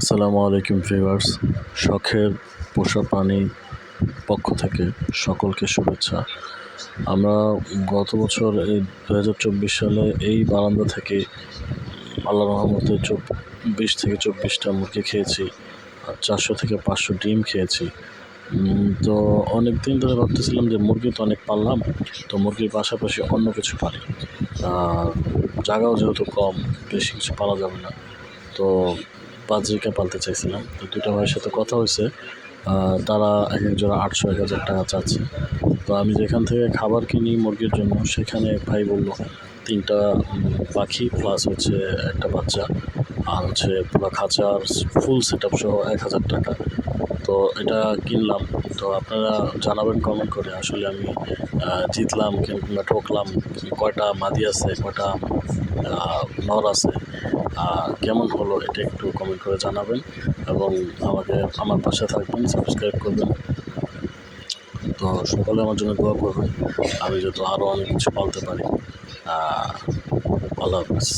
আসসালামু আলাইকুম ফ্রিভার্স শখের পোষা প্রাণী পক্ষ থেকে সকলকে শুভেচ্ছা। আমরা গত বছর এই দু হাজার চব্বিশ সালে এই বারান্দা থেকে আল্লাহ রহমতে চব্বিশ থেকে চব্বিশটা মুরগি খেয়েছি চারশো থেকে পাঁচশো ডিম খেয়েছি। তো অনেক দিন ধরে ভাবতেছিলাম যে মুরগি তো অনেক পারলাম তো মুরগির পাশাপাশি অন্য কিছু পারি জায়গাও যেহেতু কম, বেশি কিছু পারা যাবে না। তো বাজরিকা পালতে চাইছিলাম। তো দুটো ভাইয়ের সাথে কথা হয়েছে। তারা এক এক আটশো, এক হাজার টাকা চাচ্ছে। তো আমি যেখান থেকে খাবার কিনি মুরগির জন্য, সেখানে ভাই বলল, তিনটা পাখি প্লাস হচ্ছে একটা বাচ্চা। আর হচ্ছে পুরো খাঁচার ফুল সেট আপ সহ এক হাজার টাকা। তো এটা কিনলাম। তো আপনারা জানাবেন কমেন্ট করে আসলে আমি জিতলাম কিংবা ঠকলাম, কয়টা মাদি আছে, কয়টা নর আছে কেমন হলো এটা একটু কমেন্ট করে জানাবেন এবং আমাকে, আমার পাশে থাকবেন সাবস্ক্রাইব করবেন। তো সকলে আমার জন্য দোয়া করবেন। আমি যাতে আরও অনেক কিছু পালতে পারি। আল্লাহ হাফিজ।